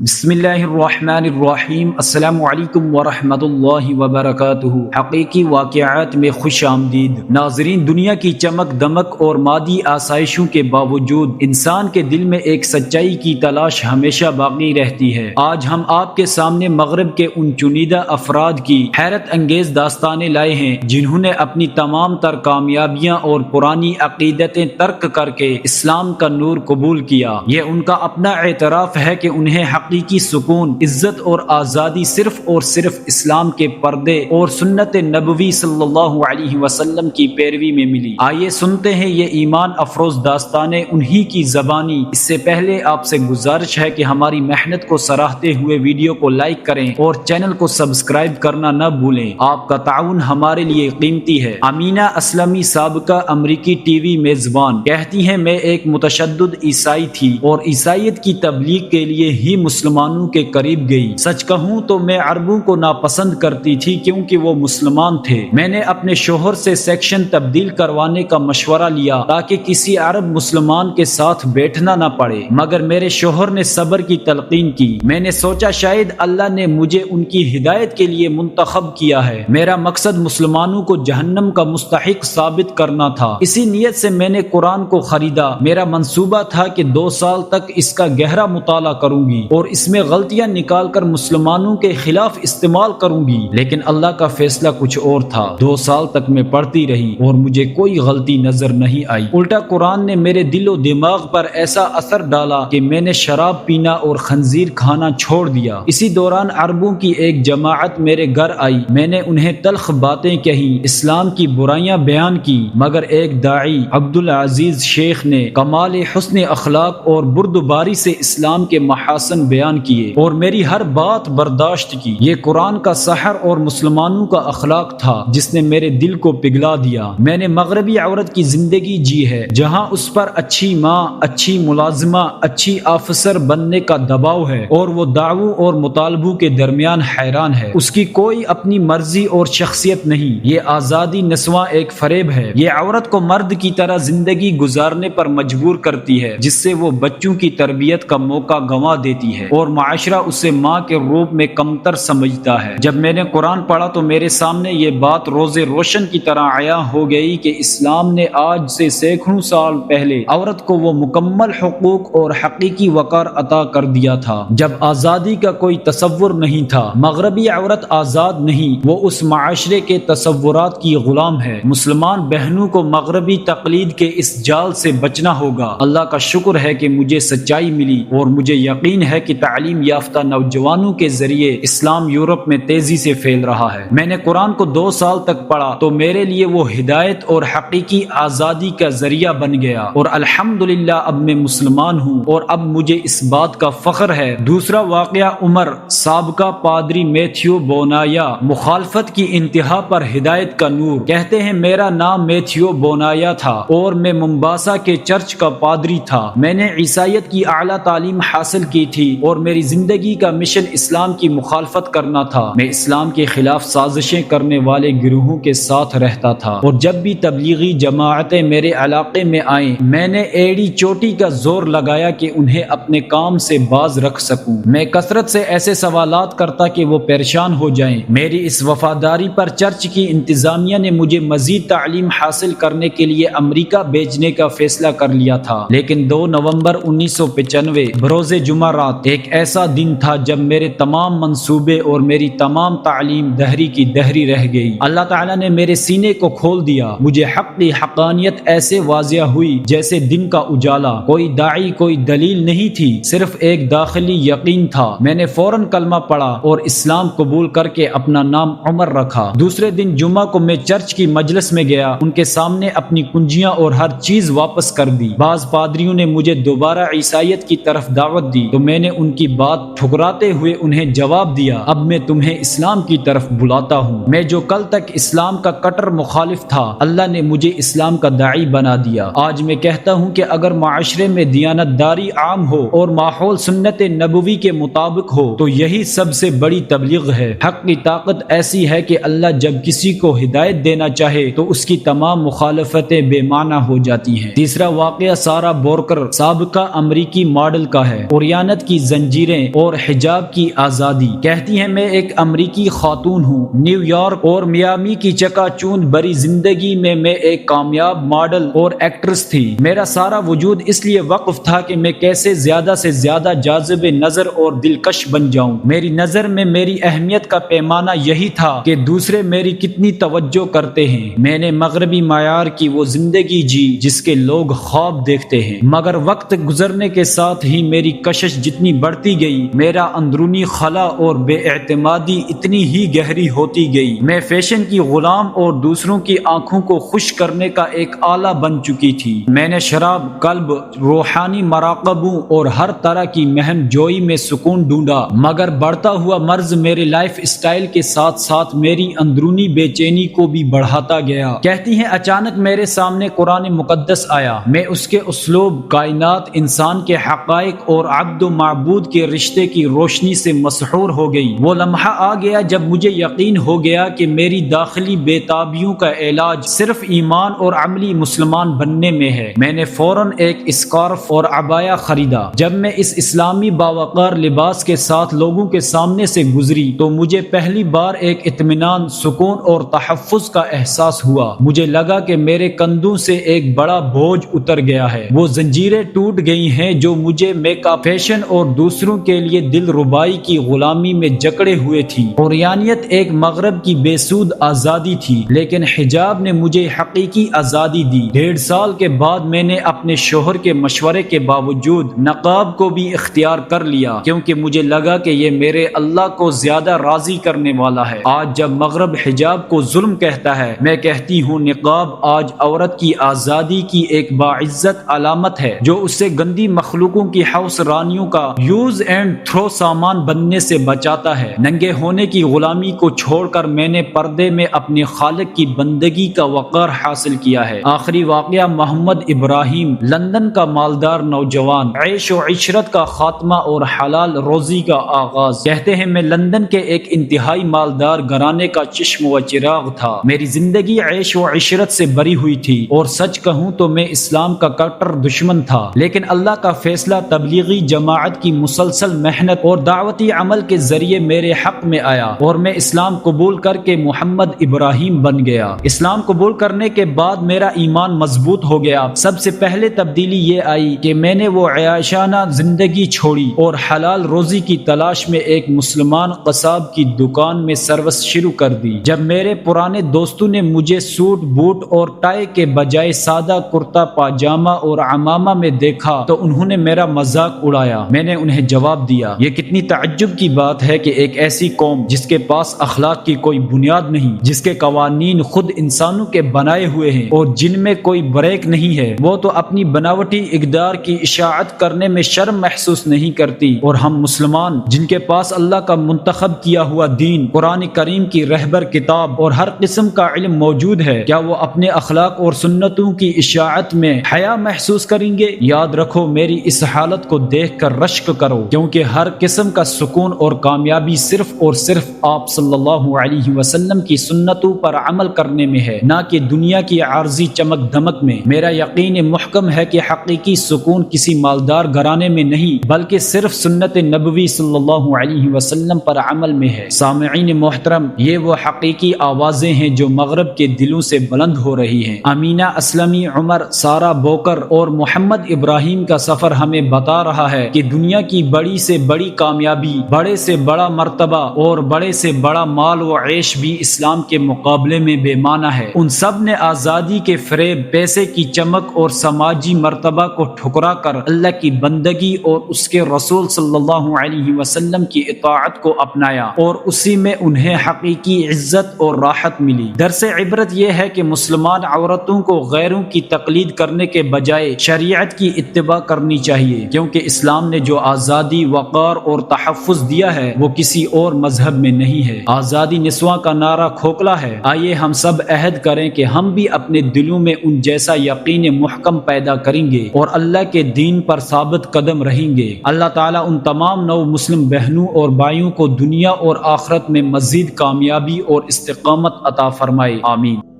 بسم اللہ الرحمن الرحیم السلام علیکم ورحمۃ اللہ وبرکاتہ حقیقی واقعات میں خوش آمدید ناظرین دنیا کی چمک دمک اور مادی آسائشوں کے باوجود انسان کے دل میں ایک سچائی کی تلاش ہمیشہ باقی رہتی ہے۔ آج ہم آپ کے سامنے مغرب کے ان چنیدہ افراد کی حیرت انگیز داستانیں لائے ہیں، جنہوں نے اپنی تمام تر کامیابیاں اور پرانی عقیدتیں ترک کر کے اسلام کا نور قبول کیا۔ یہ ان کا اپنا اعتراف ہے کہ انہیں حقیقی سکون، عزت اور آزادی صرف اور صرف اسلام کے پردے اور سنت نبوی صلی اللہ علیہ وسلم کی پیروی میں ملی۔ آئیے سنتے ہیں یہ ایمان افروز داستانیں انہی کی زبانی۔ اس سے پہلے آپ سے گزارش ہے کہ ہماری محنت کو سراہتے ہوئے ویڈیو کو لائک کریں اور چینل کو سبسکرائب کرنا نہ بھولیں۔ آپ کا تعاون ہمارے لیے قیمتی ہے۔ امینہ اسلمی سابقہ امریکی ٹی وی میزبان کہتی ہیں، میں ایک متشدد عیسائی تھی اور عیسائیت کی تبلیغ کے لیے ہی مسلمانوں کے قریب گئی۔ سچ کہوں تو میں عربوں کو ناپسند کرتی تھی کیونکہ وہ مسلمان تھے۔ میں نے اپنے شوہر سے سیکشن تبدیل کروانے کا مشورہ لیا تاکہ کسی عرب مسلمان کے ساتھ بیٹھنا نہ پڑے۔ مگر میرے شوہر نے صبر کی تلقین کی۔ میں نے سوچا شاید اللہ نے مجھے ان کی ہدایت کے لیے منتخب کیا ہے۔ میرا مقصد مسلمانوں کو جہنم کا مستحق ثابت کرنا تھا۔ اسی نیت سے میں نے قرآن کو خریدا۔ میرا منصوبہ تھا کہ دو سال تک اس کا گہرا مطالعہ کروں گی۔ اور اس میں غلطیاں نکال کر مسلمانوں کے خلاف استعمال کروں گی۔ لیکن اللہ کا فیصلہ کچھ اور تھا۔ دو سال تک میں پڑھتی رہی اور مجھے کوئی غلطی نظر نہیں آئی۔ الٹا قرآن نے میرے دل و دماغ پر ایسا اثر ڈالا کہ میں نے شراب پینا اور خنزیر کھانا چھوڑ دیا۔ اسی دوران عربوں کی ایک جماعت میرے گھر آئی۔ میں نے انہیں تلخ باتیں کہی، اسلام کی برائیاں بیان کی۔ مگر ایک داعی عبد العزیز شیخ نے کمال حسن اخلاق اور بردباری سے اسلام کے محاسن بیان کیے اور میری ہر بات برداشت کی۔ یہ قرآن کا سحر اور مسلمانوں کا اخلاق تھا، جس نے میرے دل کو پگھلا دیا۔ میں نے مغربی عورت کی زندگی جی ہے، جہاں اس پر اچھی ماں، اچھی ملازمہ، اچھی آفسر بننے کا دباؤ ہے اور وہ دعووں اور مطالبوں کے درمیان حیران ہے۔ اس کی کوئی اپنی مرضی اور شخصیت نہیں۔ یہ آزادی نسواں ایک فریب ہے۔ یہ عورت کو مرد کی طرح زندگی گزارنے پر مجبور کرتی ہے، جس سے وہ بچوں کی تربیت کا موقع گنوا دیتی ہے۔ اور معاشرہ اسے ماں کے روپ میں کمتر سمجھتا ہے۔ جب میں نے قرآن پڑھا تو میرے سامنے یہ بات روز روشن کی طرح آیا ہو گئی کہ اسلام نے آج سے سینکڑوں سال پہلے عورت کو وہ مکمل حقوق اور حقیقی وقار عطا کر دیا تھا۔ جب آزادی کا کوئی تصور نہیں تھا، مغربی عورت آزاد نہیں، وہ اس معاشرے کے تصورات کی غلام ہے۔ مسلمان بہنوں کو مغربی تقلید کے اس جال سے بچنا ہوگا۔ اللہ کا شکر ہے کہ مجھے سچائی ملی اور مجھے یقین ہے کہ تعلیم یافتہ نوجوانوں کے ذریعے اسلام یورپ میں تیزی سے پھیل رہا ہے۔ میں نے قرآن کو دو سال تک پڑھا تو میرے لیے وہ ہدایت اور حقیقی آزادی کا ذریعہ بن گیا۔ اور الحمدللہ اب میں مسلمان ہوں اور اب مجھے اس بات کا فخر ہے۔ دوسرا واقعہ عمر سابقہ پادری میتھیو بونایا مخالفت کی انتہا پر ہدایت کا نور۔ کہتے ہیں، میرا نام میتھیو بونایا تھا اور میں ممباسا کے چرچ کا پادری تھا۔ میں نے عیسائیت کی اعلیٰ تعلیم حاصل کی تھی اور میری زندگی کا مشن اسلام کی مخالفت کرنا تھا۔ میں اسلام کے خلاف سازشیں کرنے والے گروہوں کے ساتھ رہتا تھا۔ اور جب بھی تبلیغی جماعتیں میرے علاقے میں آئیں، میں نے ایڑی چوٹی کا زور لگایا کہ انہیں اپنے کام سے باز رکھ سکوں۔ میں کثرت سے ایسے سوالات کرتا کہ وہ پریشان ہو جائیں۔ میری اس وفاداری پر چرچ کی انتظامیہ نے مجھے مزید تعلیم حاصل کرنے کے لیے امریکہ بھیجنے کا فیصلہ کر لیا تھا۔ لیکن دو نومبر انیس سو پچانوے، بروز جمعہ رات ایک ایسا دن تھا جب میرے تمام منصوبے اور میری تمام تعلیم دہری کی دہری رہ گئی۔ اللہ تعالیٰ نے میرے سینے کو کھول دیا۔ مجھے حق کی حقانیت ایسے واضح ہوئی جیسے دن کا اجالا۔ کوئی داعی، کوئی دلیل نہیں تھی، صرف ایک داخلی یقین تھا۔ میں نے فوراً کلمہ پڑھا اور اسلام قبول کر کے اپنا نام عمر رکھا۔ دوسرے دن جمعہ کو میں چرچ کی مجلس میں گیا۔ ان کے سامنے اپنی کنجیاں اور ہر چیز واپس کر دی۔ بعض پادریوں نے مجھے دوبارہ عیسائیت کی طرف دعوت دی۔ تو میں نے ان کی بات ٹھکراتے ہوئے انہیں جواب دیا، اب میں تمہیں اسلام کی طرف بلاتا ہوں۔ میں جو کل تک اسلام کا کٹر مخالف تھا، اللہ نے مجھے اسلام کا داعی بنا دیا۔ آج میں کہتا ہوں کہ اگر معاشرے میں دیانت داری عام ہو اور ماحول سنت نبوی کے مطابق ہو، تو یہی سب سے بڑی تبلیغ ہے۔ حق کی طاقت ایسی ہے کہ اللہ جب کسی کو ہدایت دینا چاہے، تو اس کی تمام مخالفتیں بے معنی ہو جاتی ہیں۔ تیسرا واقعہ سارا بورکر، سابقہ امریکی ماڈل کا ہے۔ اوریانت کی زنجیریں اور حجاب کی آزادی۔ کہتی ہیں، میں ایک امریکی خاتون ہوں۔ نیو یارک اور میامی کی چکا چون بری زندگی میں میں ایک کامیاب ماڈل اور ایکٹریس تھی۔ میرا سارا وجود اس لیے وقف تھا کہ میں کیسے زیادہ سے زیادہ جازب نظر اور دلکش بن جاؤں۔ میری نظر میں میری اہمیت کا پیمانہ یہی تھا کہ دوسرے میری کتنی توجہ کرتے ہیں۔ میں نے مغربی معیار کی وہ زندگی جی جس کے لوگ خواب دیکھتے ہیں۔ مگر وقت گزرنے کے ساتھ ہی میری کشش جتنی بڑھتی گئی۔ میرا اندرونی خلا اور بے اعتمادی اتنی ہی گہری ہوتی گئی۔ میں فیشن کی غلام اور دوسروں کی آنکھوں کو خوش کرنے کا ایک آلہ بن چکی تھی۔ میں نے شراب، قلب، روحانی مراقبوں اور ہر طرح کی مہم جوئی میں سکون ڈھونڈا۔ مگر بڑھتا ہوا مرض میرے لائف اسٹائل کے ساتھ ساتھ میری اندرونی بے چینی کو بھی بڑھاتا گیا۔ کہتی ہیں، اچانک میرے سامنے قرآن مقدس آیا۔ میں اس کے اسلوب، کائنات، انسان کے حقائق اور عبد و معبود کے رشتے کی روشنی سے مسحور ہو گئی۔ وہ لمحہ آ گیا جب مجھے یقین ہو گیا کہ میری داخلی بے تابیوں کا علاج صرف ایمان اور عملی مسلمان بننے میں ہے۔ میں نے فوراً ایک اسکارف اور عبایا خریدا۔ جب میں اس اسلامی باوقار لباس کے ساتھ لوگوں کے سامنے سے گزری تو مجھے پہلی بار ایک اطمینان، سکون اور تحفظ کا احساس ہوا۔ مجھے لگا کہ میرے کندھوں سے ایک بڑا بوجھ اتر گیا ہے۔ وہ زنجیریں ٹوٹ گئی ہیں جو مجھے میک اپ فیشن اور دوسروں کے لیے دل ربائی کی غلامی میں جکڑے ہوئے تھی۔ اور ایک مغرب کی بے سود آزادی تھی، لیکن حجاب نے مجھے حقیقی آزادی دی۔ ڈیڑھ سال کے بعد میں نے اپنے شوہر کے مشورے کے باوجود نقاب کو بھی اختیار کر لیا، کیونکہ مجھے لگا کہ یہ میرے اللہ کو زیادہ راضی کرنے والا ہے۔ آج جب مغرب حجاب کو ظلم کہتا ہے، میں کہتی ہوں، نقاب آج عورت کی آزادی کی ایک باعزت علامت ہے، جو اسے گندی مخلوقوں کی حوث رانیوں کا یوز اینڈ تھرو سامان بننے سے بچاتا ہے۔ ننگے ہونے کی غلامی کو چھوڑ کر میں نے پردے میں اپنے خالق کی بندگی کا وقار حاصل کیا ہے۔ آخری واقعہ، محمد ابراہیم، لندن کا مالدار نوجوان۔ عیش و عشرت کا خاتمہ اور حلال روزی کا آغاز۔ کہتے ہیں، میں لندن کے ایک انتہائی مالدار گرانے کا چشم و چراغ تھا۔ میری زندگی عیش و عشرت سے بری ہوئی تھی۔ اور سچ کہوں تو میں اسلام کا کٹر دشمن تھا۔ لیکن اللہ کا فیصلہ تبلیغی جماعت کی مسلسل محنت اور دعوتی عمل کے ذریعے میرے حق میں آیا اور میں اسلام قبول کر کے محمد ابراہیم بن گیا۔ اسلام قبول کرنے کے بعد میرا ایمان مضبوط ہو گیا۔ سب سے پہلے تبدیلی یہ آئی کہ میں نے وہ عیاشانہ زندگی چھوڑی اور حلال روزی کی تلاش میں ایک مسلمان قصاب کی دکان میں سروس شروع کر دی۔ جب میرے پرانے دوستوں نے مجھے سوٹ، بوٹ اور ٹائی کے بجائے سادہ کرتا پاجامہ اور عمامہ میں دیکھا تو انہوں نے میرا مذاق اڑایا۔ میں نے انہیں جواب دیا، یہ کتنی تعجب کی بات ہے کہ ایک ایسی قوم جس کے پاس اخلاق کی کوئی بنیاد نہیں، جس کے قوانین خود انسانوں کے بنائے ہوئے ہیں اور جن میں کوئی بریک نہیں ہے۔ وہ تو اپنی بناوٹی اقدار کی اشاعت کرنے میں شرم محسوس نہیں کرتی اور ہم مسلمان، جن کے پاس اللہ کا منتخب کیا ہوا دین، قرآن کریم کی رہبر کتاب اور ہر قسم کا علم موجود ہے، کیا وہ اپنے اخلاق اور سنتوں کی اشاعت میں حیا محسوس کریں گے؟ یاد رکھو، میری اس حالت کو دیکھ کر رشک کرو، کیونکہ ہر قسم کا سکون اور کامیابی صرف اور صرف آپ صلی اللہ علیہ وسلم کی سنتوں پر عمل کرنے میں ہے، نہ کہ دنیا کی عارضی چمک دمک میں۔ میرا یقین محکم ہے کہ حقیقی سکون کسی مالدار گھرانے میں نہیں، بلکہ صرف سنت نبوی صلی اللہ علیہ وسلم پر عمل میں ہے۔ سامعین محترم، یہ وہ حقیقی آوازیں ہیں جو مغرب کے دلوں سے بلند ہو رہی ہیں۔ امینہ اسلمی عمر سارا بوکر اور محمد ابراہیم کا سفر ہمیں بتا رہا ہے کہ دنیا کی بڑی سے بڑی کامیابی، بڑے سے بڑا مرتبہ اور بڑے سے بڑا مال و عیش بھی اسلام کے مقابلے میں بے معنی ہے۔ ان سب نے آزادی کے فریب، پیسے کی چمک اور سماجی مرتبہ کو ٹھکرا کر اللہ کی بندگی اور اس کے رسول صلی اللہ علیہ وسلم کی اطاعت کو اپنایا اور اسی میں انہیں حقیقی عزت اور راحت ملی۔ درس عبرت یہ ہے کہ مسلمان عورتوں کو غیروں کی تقلید کرنے کے بجائے شریعت کی اتباع کرنی چاہیے، کیونکہ اسلام نے جو آزادی وقار اور تحفظ دیا ہے، وہ کسی اور مذہب میں نہیں ہے۔ آزادی نسواں کا نعرہ کھوکھلا ہے۔ آئیے ہم سب عہد کریں کہ ہم بھی اپنے دلوں میں ان جیسا یقین محکم پیدا کریں گے اور اللہ کے دین پر ثابت قدم رہیں گے۔ اللہ تعالیٰ ان تمام نو مسلم بہنوں اور بھائیوں کو دنیا اور آخرت میں مزید کامیابی اور استقامت عطا فرمائے۔ آمین۔